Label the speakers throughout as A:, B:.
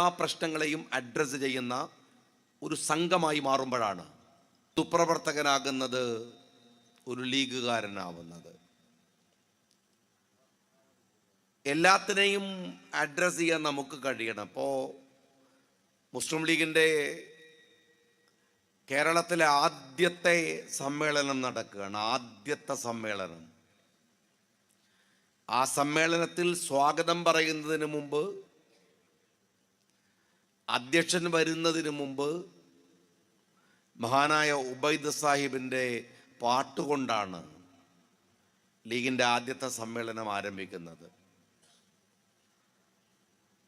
A: എല്ലാ പ്രശ്നങ്ങളെയും അഡ്രസ്സ് ചെയ്യുന്ന ഒരു സംഘമായി മാറുമ്പോഴാണ് സുപ്രവർത്തകനാകുന്നത് ഒരു ലീഗുകാരനാവുന്നത്. എല്ലാത്തിനെയും അഡ്രസ്സ് ചെയ്യാൻ നമുക്ക് കഴിയണം. അപ്പോൾ മുസ്ലിം ലീഗിന്റെ കേരളത്തിലെ ആദ്യത്തെ സമ്മേളനം നടക്കുകയാണ്. ആദ്യത്തെ സമ്മേളനം. ആ സമ്മേളനത്തിൽ സ്വാഗതം പറയുന്നതിന് മുമ്പ് അധ്യക്ഷൻ വരുന്നതിന് മുമ്പ് മഹാനായ ഉബൈദ് സാഹിബിന്റെ പാട്ടുകൊണ്ടാണ് ലീഗിന്റെ ആദ്യത്തെ സമ്മേളനം ആരംഭിക്കുന്നത്.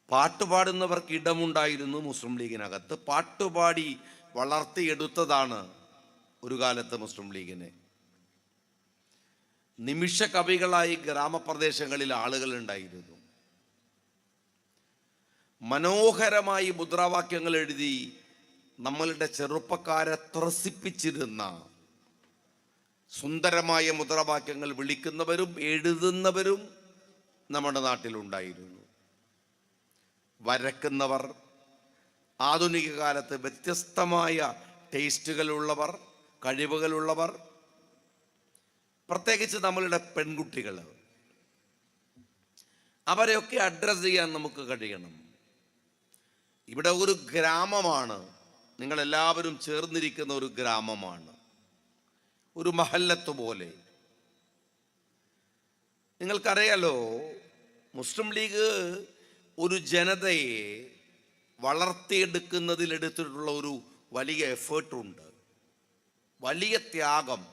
A: പാട്ടുപാടുന്നവർക്ക് ഇടമുണ്ടായിരുന്നു മുസ്ലിം ലീഗിനകത്ത്. പാട്ടുപാടി വളർത്തിയെടുത്തതാണ് ഒരു കാലത്ത് മുസ്ലിം ലീഗിനെ. നിമിഷ കവികളായി ഗ്രാമപ്രദേശങ്ങളിൽ ആളുകൾ ഉണ്ടായിരുന്നു. മനോഹരമായി മുദ്രാവാക്യങ്ങൾ എഴുതി നമ്മളുടെ ചെറുപ്പക്കാരെ ത്രസിപ്പിച്ചിരുന്ന സുന്ദരമായ മുദ്രാവാക്യങ്ങൾ വിളിക്കുന്നവരും എഴുതുന്നവരും നമ്മുടെ നാട്ടിലുണ്ടായിരുന്നു. വരക്കുന്നവർ ആധുനിക കാലത്ത് വ്യത്യസ്തമായ ടേസ്റ്റുകളുള്ളവർ കഴിവുകളുള്ളവർ പ്രത്യേകിച്ച് നമ്മളുടെ പെൺകുട്ടികൾ അവരെയൊക്കെ അഡ്രസ്സ് ചെയ്യാൻ നമുക്ക് കഴിയണം. ഇവിടെ ഒരു ഗ്രാമമാണ്. നിങ്ങളെല്ലാവരും ചേർന്നിരിക്കുന്ന ഒരു ഗ്രാമമാണ്. ഒരു മഹല്ലത്ത് പോലെ. നിങ്ങൾക്കറിയാലോ മുസ്ലിം ലീഗ് ഒരു ജനതയെ വളർത്തിയെടുക്കുന്നതിൽ എടുത്തിട്ടുള്ള ഒരു വലിയ എഫേർട്ടുണ്ട്. വലിയ ത്യാഗം.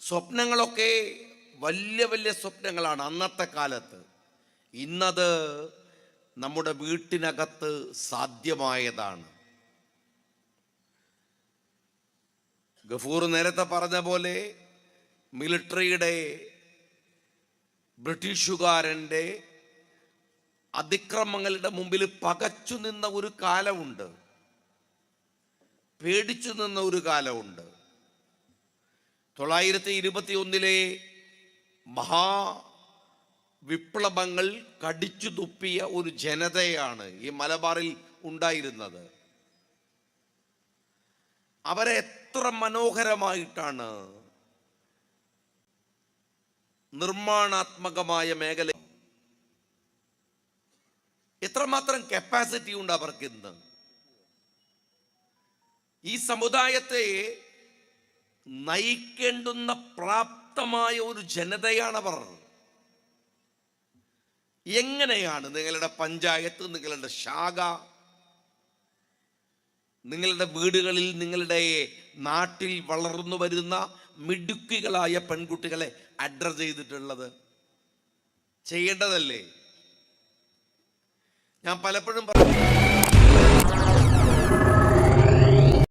A: സ്വപ്നങ്ങളൊക്കെ വലിയ വലിയ സ്വപ്നങ്ങളാണ് അന്നത്തെ കാലത്ത്. ഇന്നത് നമ്മുടെ വീട്ടിനകത്ത് സാധ്യമായതാണ്. ഗഫൂർ നേരത്തെ പറഞ്ഞ പോലെ മിലിറ്ററിയുടെ ബ്രിട്ടീഷുകാരന്റെ അതിക്രമങ്ങളുടെ മുമ്പിൽ പകച്ചു നിന്ന ഒരു കാലമുണ്ട്. പേടിച്ചു നിന്ന ഒരു കാലമുണ്ട്. തൊള്ളായിരത്തി ഇരുപത്തി ഒന്നിലെ മഹാ വിപ്ലവങ്ങൾ കടിച്ചു തുപ്പിയ ഒരു ജനതയാണ് ഈ മലബാറിൽ ഉണ്ടായിരുന്നത്. അവരെ എത്ര മനോഹരമായിട്ടാണ് നിർമ്മാണാത്മകമായ മേഖല. എത്രമാത്രം കപ്പാസിറ്റി ഉണ്ട് അവർക്ക് ഇന്ന് ഈ സമുദായത്തെ നയിക്കേണ്ടുന്ന പ്രാപ്തമായ ഒരു ജനതയാണവർ. എങ്ങനെയാണ് നിങ്ങളുടെ പഞ്ചായത്ത് നിങ്ങളുടെ ശാഖ നിങ്ങളുടെ വീടുകളിൽ നിങ്ങളുടെ നാട്ടിൽ വളർന്നു വരുന്ന മിടുക്കികളായ പെൺകുട്ടികളെ അഡ്രസ് ചെയ്തിട്ടുള്ളത്? ചെയ്യേണ്ടതല്ലേ? ഞാൻ പലപ്പോഴും പറഞ്ഞു